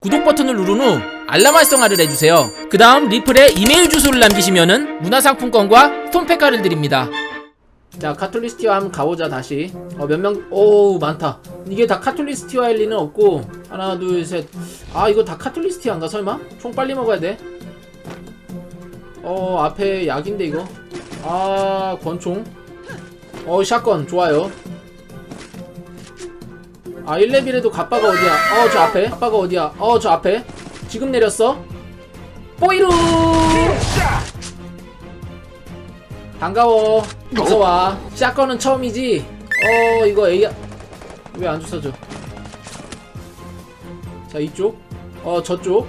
구독 버튼을 누른 후 알람 활성화를 해주세요. 그 다음 리플에 이메일 주소를 남기시면은 문화상품권과 스톤팩가를 드립니다. 자 카톨리스티와 한번 가보자 다시. 어 몇명 오 많다. 이게 다 카톨리스티와일 리는 없고 하나 둘 셋. 아 이거 다 카톨리스티안가 설마? 총 빨리 먹어야 돼어 앞에 약인데 이거? 아 권총? 어 샷건 좋아요 아 1레벨에도 가빠가 어디야? 어 저 앞에. 가빠가 어디야? 어 저 앞에. 지금 내렸어. 뽀이루! 반가워. 어서와 샷건은 처음이지? 어 이거 A 왜안 주워져 자 이쪽. 어 저쪽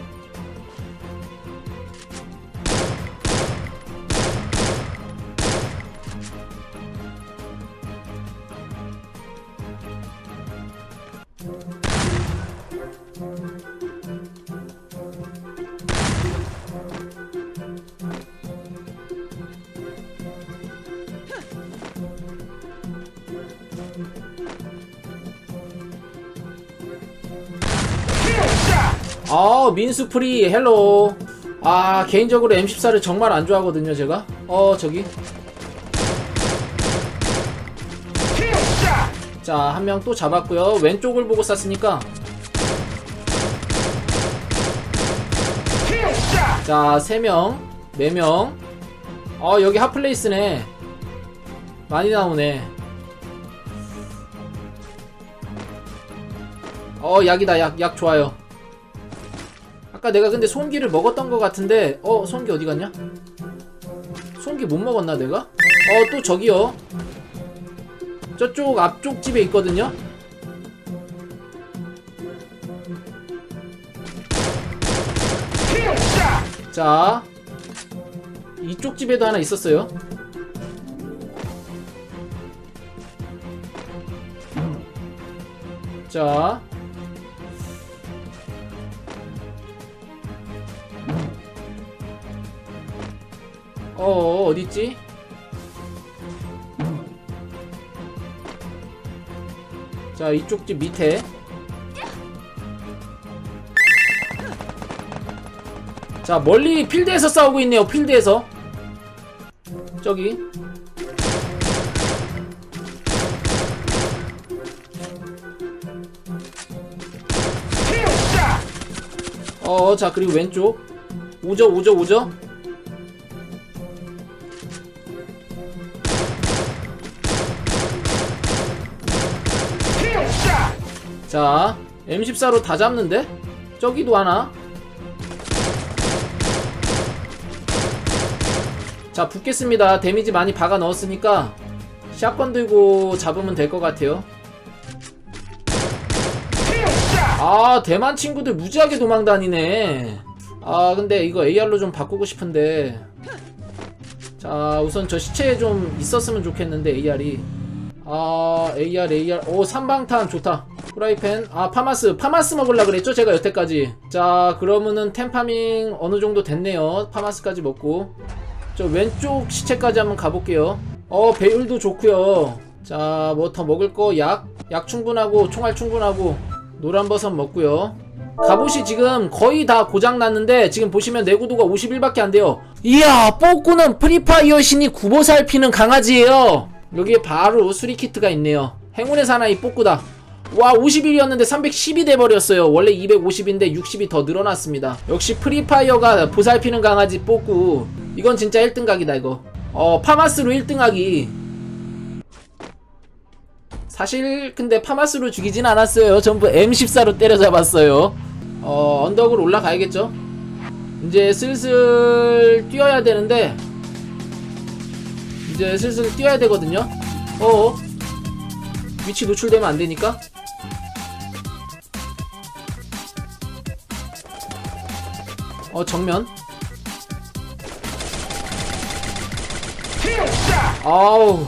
아 민수프리 헬로. 아 개인적으로 M14를 정말 안 좋아하거든요 제가. 어 저기. 자 한 명 또 잡았고요. 왼쪽을 보고 쐈으니까. 자 3명 4명. 어 여기 핫플레이스네. 많이 나오네 어 약이다. 약 약 좋아요. 아까 내가 근데 소음기를 먹었던 것 같은데 어 소음기 어디 갔냐? 소음기 못 먹었나 내가? 어 또 저기요. 저쪽 앞쪽 집에 있거든요. 자 이쪽 집에도 하나 있었어요. 자 어 어딨지? 자 이쪽 집 밑에. 자 멀리 필드에서 싸우고 있네요 필드에서. 저기. 어자 그리고 왼쪽. 오죠 오죠 오죠 자 M14로 다 잡는데? 저기도 하나? 자 붙겠습니다. 데미지 많이 박아 넣었으니까 샷건 들고 잡으면 될 것 같아요. 아 대만 친구들 무지하게 도망다니네. 아 근데 이거 AR로 좀 바꾸고 싶은데. 자 우선 저 시체에 좀 있었으면 좋겠는데 AR이. 아 AR AR 오 삼방탄 좋다 프라이팬? 아 파마스. 파마스 먹으려 그랬죠? 제가 여태까지. 자 그러면은 템파밍 어느 정도 됐네요. 파마스까지 먹고. 저 왼쪽 시체까지 한번 가볼게요. 어 배율도 좋고요. 자 뭐 더 먹을 거? 약? 약 충분하고 총알 충분하고 노란버섯 먹고요. 갑옷이 지금 거의 다 고장났는데 지금 보시면 내구도가 51밖에 안 돼요. 이야 뽀꾸는 프리파이어 신이 구보살피는 강아지예요. 여기에 바로 수리키트가 있네요. 행운의 사나이 뽀꾸다 와 50일이었는데 310이 돼버렸어요. 원래 250인데 60이 더 늘어났습니다. 역시 프리파이어가 보살피는 강아지 뽀꾸. 이건 진짜 1등 각이다 이거. 어 파마스로 1등하기 사실 근데 파마스로 죽이진 않았어요. 전부 M14로 때려잡았어요. 어 언덕으로 올라가야겠죠? 이제 슬슬 뛰어야 되는데 이제 슬슬 뛰어야 되거든요. 어? 위치 노출되면 안 되니까 어 정면. 아우.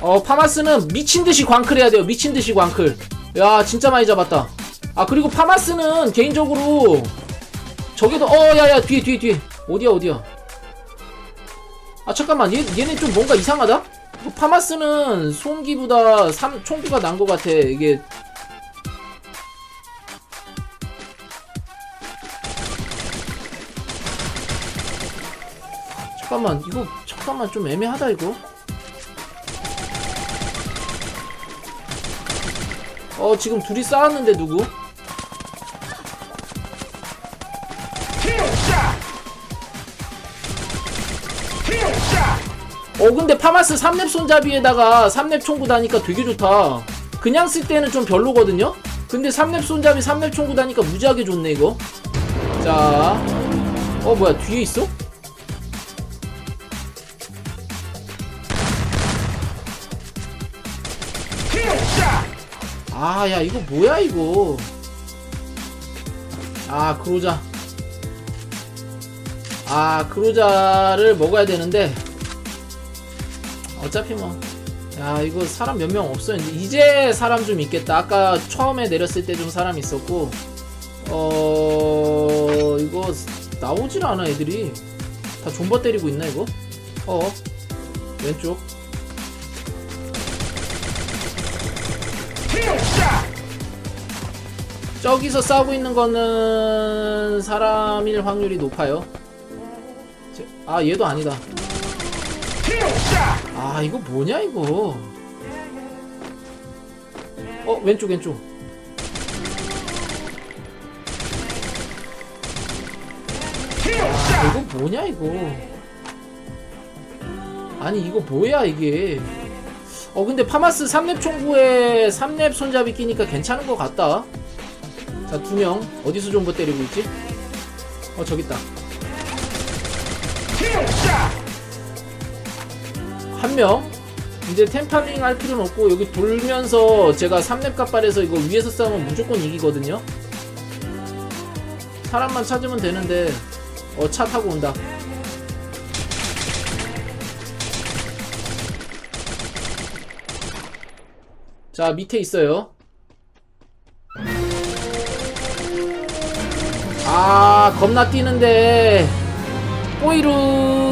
어 파마스는 미친듯이 광클해야 돼요. 미친듯이 광클. 야 진짜 많이 잡았다. 아 그리고 파마스는 개인적으로 저기도 어 야야 뒤에 뒤에 뒤에. 어디야 어디야? 아 잠깐만. 얘, 얘네 좀 뭔가 이상하다? 그 파마스는 소음기보다 삼, 총구가 난 것 같아. 이게 잠깐만 이거 잠깐만 좀 애매하다 이거. 어 지금 둘이 싸웠는데 누구? 어 근데 파마스 3렙 손잡이에다가 3렙 총구 다니까 되게 좋다. 그냥 쓸 때는 좀 별로거든요? 근데 3렙 손잡이 3렙 총구 다니까 무지하게 좋네 이거. 자어 뭐야 뒤에 있어? 아 야 이거 뭐야 이거? 아 그로자. 아 그로자를 먹어야 되는데 어차피 뭐. 야, 이거 사람 몇 명 없어요. 이제- 사람 좀 있겠다. 아까 처음에 내렸을 때 좀 사람 있었고, 어, 이거 나오질 않아, 애들이. 다 존버 때리고 있나, 이거? 어, 왼쪽. 저기서 싸우고 있는 거는 사람일 확률이 높아요. 제- 아, 얘도 아니다. 아 이거 뭐냐 이거? 어 왼쪽 왼쪽. 아 이거 뭐냐 이거? 아니 이거 뭐야 이게? 어 근데 파마스 3렙 총구에 3렙 손잡이 끼니까 괜찮은 것 같다. 자 두 명. 어디서 존버 때리고 있지? 어 저기 있다 한 명. 이제 템파링 할 필요는 없고 여기 돌면서 제가 3렙 kap발에서 이거 위에서 싸우면 무조건 이기거든요. 사람만 찾으면 되는데 어 차 타고 온다. 자 밑에 있어요. 아 겁나 뛰는데 뽀이루